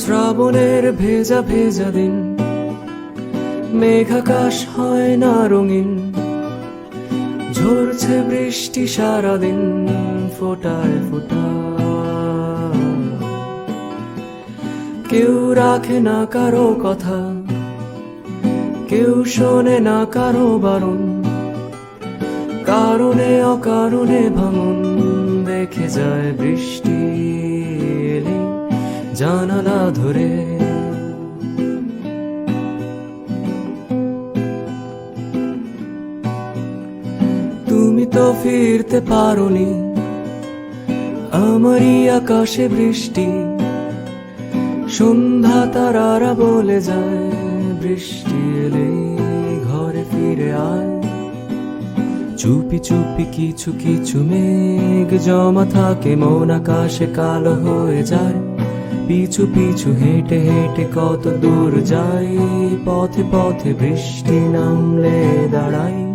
শ্রাবণের ভেজা ভেজা দিন। মেঘাকাশ হয় না রঙিন। ঝরছে বৃষ্টি সারাদিন, ফোটায় ফোটা। কেউ রাখে না কারও কথা, কেউ শোনে না কারও বারণ। কারণে অকারণে ভাঙন, দেখে যায় বৃষ্টি। জানালা ধরে। তুমি তো ফিরতে পারোনি, আমারই আকাশে বৃষ্টি। সন্ধ্যা তারারা বলে যায়, বৃষ্টি এলে ঘরে ফিরে আয়। চুপি চুপি কিছু কিছু মেঘ জমা থাকে, মন আকাশে কালো হয়ে যায়। পিছু পিছু হেঁটে হেঁটে কত দূর যাই পথে পথে বৃষ্টি নামলে দাঁড়াই।